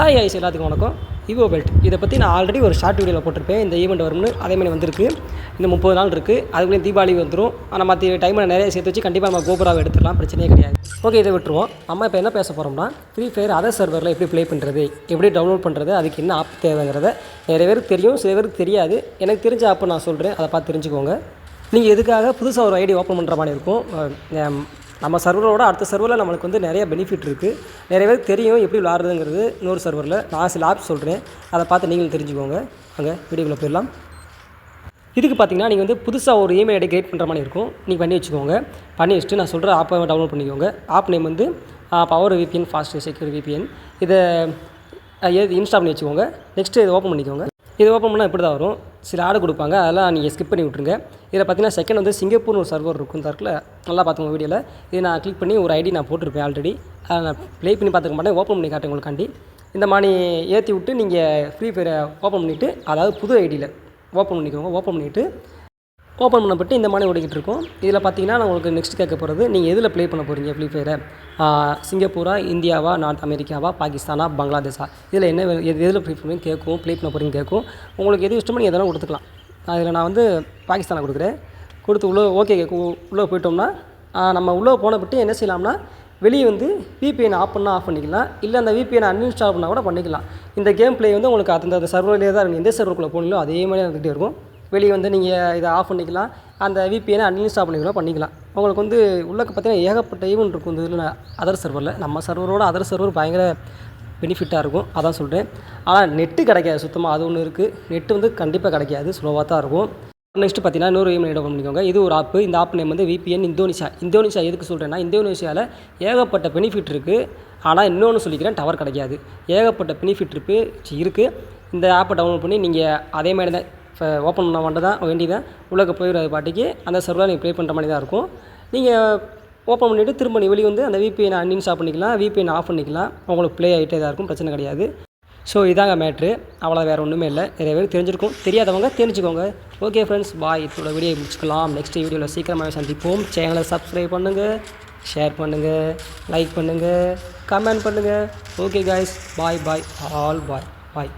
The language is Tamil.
ஹாய் ஐஸ் எல்லாத்துக்கும் வணக்கம். ஈவோ பெல்ட் இதை பற்றி நான் ஆல்ரெடி ஒரு ஷார்ட் வீடியோவில் போட்டிருப்பேன். இந்த ஈவெண்ட் வரும்னு அதே மாதிரி வந்திருக்கு. இந்த முப்பது நாள் இருக்குது அதுக்குள்ளே தீபாவளி வந்துடும் ஆனால் மற்ற டைமில் நிறைய சேர்த்து வச்சு கண்டிப்பாக நம்ம கோபுராவை எடுத்துடலாம். பிரச்சனையே கிடையாது. ஓகே இதை விட்டுருவோம். நம்ம இப்போ என்ன பேச போகிறோம்னா ஃப்ரீ ஃபயர் அதர் சர்வரில் எப்படி ப்ளே பண்ணுறது எப்படி டவுன்லோட் பண்ணுறது அதுக்கு என்ன ஆப் தேவைங்கிறத நிறைய பேருக்கு தெரியும். சில பேருக்கு தெரியாது. எனக்கு தெரிஞ்ச ஆப்பை நான் சொல்கிறேன் அதை பார்த்து தெரிஞ்சுக்கோங்க. நீங்கள் எதுக்காக புதுசாக ஒரு ஐடி ஓப்பன் பண்ணுற மாதிரி இருக்கும். நம்ம சர்வரோட அடுத்த சர்வரில் நம்மளுக்கு வந்து நிறைய பெனிஃபிட் இருக்குது நிறைய பேருக்கு தெரியும் எப்படி விளாட்றதுங்கிறது இன்னொரு சர்வரில் நான் சில ஆப்ஸ் சொல்கிறேன் அதை பார்த்து நீங்களும் தெரிஞ்சுக்கோங்க. அங்கே வீடியோக்குள்ளே போயிடலாம். இதுக்கு பார்த்தீங்கன்னா நீங்கள் வந்து புதுசாக ஒரு இமெயில் ஐடி கிரியேட் பண்ணுற மாதிரி இருக்கும். நீங்கள் பண்ணி வச்சுக்கோங்க. பண்ணி வச்சுட்டு நான் சொல்கிற ஆப்பை டவுன்லோட் பண்ணிக்கோங்க. ஆப் நேம் வந்து power VPN fast secure VPN இதை இன்ஸ்டால் பண்ணி வச்சுக்கோங்க. நெக்ஸ்ட்டு இதை ஓப்பன் பண்ணிக்கோங்க. இது ஓப்பன் பண்ணால் இப்படி தான் வரும். சில ஆடு கொடுப்பாங்க. அதெல்லாம் நீங்கள் ஸ்கிப் பண்ணி விட்ருங்க இதில் பார்த்தீங்கன்னா செகண்ட் வந்து சிங்கப்பூர்னு ஒரு சர்வர் இருக்கும். தரக்கில் நல்லா பார்த்துங்க வீடியோவில் இது நான் கிளிக் பண்ணி ஒரு ஐடி நான் போட்டிருப்பேன் ஆல்ரெடி அதை நான் ப்ளே பண்ணி பார்த்துக்க மாட்டேன். ஓப்பன் பண்ணி காட்டேன் உங்களுக்காண்டி. இந்த மாதிரி ஏற்றி விட்டு நீங்கள் ஃப்ரீ ஃபயரை ஓப்பன் பண்ணிவிட்டு அதாவது புது ஐடியில் ஓப்பன் பண்ணிக்கோங்க. ஓப்பன் பண்ணிவிட்டு ஓப்பன் பண்ணப்பட்டு இந்த மாதிரி ஓடிக்கிட்டு இருக்கும். இதில் பார்த்தீங்கன்னா நான் உங்களுக்கு நெக்ஸ்ட் கேட்க போகிறது நீங்கள் எதில் ப்ளே பண்ண போகிறீங்க ஃப்ரீ ஃபயரை சிங்கப்பூரா இந்தியாவா நார்த் அமெரிக்காவா பாகிஸ்தானா பங்களாதேஷா? இதில் என்ன வே- எது எதில் ப்ளே பண்ணுவீங்க கேட்கும் ப்ளே பண்ண போகிறீங்க கேட்கும். உங்களுக்கு எது இஷ்டமோ நீங்கள் எதனால் கொடுத்துக்கலாம். அதில் நான் வந்து பாகிஸ்தானை கொடுக்குறேன். கொடுத்து உள்ளே ஓகே கேட்கும் உள்ளே போயிட்டோம்னா நம்ம உள்ளே போனப்பட்டு என்ன செய்யலாம்னா வெளியே வந்து விபிஎன் ஆஃப் பண்ணால் ஆஃப் பண்ணிக்கலாம். இல்லை அந்த விபிஎன் அன்இன்ஸ்டால் பண்ணால் கூட பண்ணிக்கலாம். இந்த கேம் ப்ளே வந்து உங்களுக்கு அந்த அந்த சர்வர்லேயே தான் இருக்கும் எந்த சர்வருக்குள்ளே போனீங்களோ அதே மாதிரி இருந்துகிட்டே இருக்கும். வெளியே வந்து நீங்கள் இதை ஆஃப் பண்ணிக்கலாம். அந்த விபிஎனை அன்இன்ஸ்டால் பண்ணிக்கலாம் பண்ணிக்கலாம். உங்களுக்கு வந்து உள்ளக்கு பார்த்தீங்கன்னா ஏகப்பட்ட ஈவெண்ட் இருக்கும். இந்த இதில் அதர் சர்வரில் நம்ம சர்வரோட அதர் சர்வர் பயங்கர பெனிஃபிட்டாக இருக்கும். அதான் சொல்கிறேன் ஆனால் நெட்டு கிடைக்காது. சுத்தமாக அது ஒன்று இருக்குது நெட்டு வந்து கண்டிப்பாக கிடைக்காது. ஸ்லோவாக தான் இருக்கும். நெக்ஸ்ட்டு பார்த்தீங்கன்னா இன்னொரு ஈமெயில் ஓப்பன் பண்ணிக்கோங்க. இது ஒரு ஆப் இந்த ஆப் நேம் வந்து விபிஎன் இந்தோனேஷியா இந்தோனேஷியா எதுக்கு சொல்கிறேன்னா இந்தோனேஷியாவில் ஏகப்பட்ட பெனிஃபிட் இருக்குது ஆனால் இன்னொன்று சொல்லிக்கிறேன் டவர் கிடைக்காது. ஏகப்பட்ட பெனிஃபிட் இருக்குது இந்த ஆப்பை டவுன்லோட் பண்ணி நீங்கள் அதே மாதிரி தான் இப்போ ஓப்பன் பண்ண மட்டும் தான் வேண்டியதான் உள்ளே அது பாட்டிக்கு அந்த சர்வரில் நீங்கள் ப்ளே பண்ணுற மாதிரி தான் இருக்கும். நீங்கள் ஓப்பன் பண்ணிவிட்டு திரும்ப நீ வெளியே வந்து அந்த விபிஎன் அன்இன்ஸ்டால் பண்ணிக்கலாம் விபிஎன் ஆஃப் பண்ணிக்கலாம். உங்களுக்கு ப்ளே ஆகிட்டே தான் இருக்கும் பிரச்சனை கிடையாது. ஸோ இதாங்க மேட்ரு அவ்வளோ வேறு ஒன்றுமே இல்லை. நிறைய பேர் தெரிஞ்சிருக்கும். தெரியாதவங்க தெரிஞ்சுக்கோங்க. ஓகே ஃப்ரெண்ட்ஸ் பாய் இதோட வீடியோ முடிச்சுக்கலாம். நெக்ஸ்ட் வீடியோவில் சீக்கிரமாகவே சந்திப்போம். சேனலை சப்ஸ்கிரைப் பண்ணுங்கள் ஷேர் பண்ணுங்கள் லைக் பண்ணுங்கள் கமெண்ட் பண்ணுங்கள் okay guys bye bye all bye bye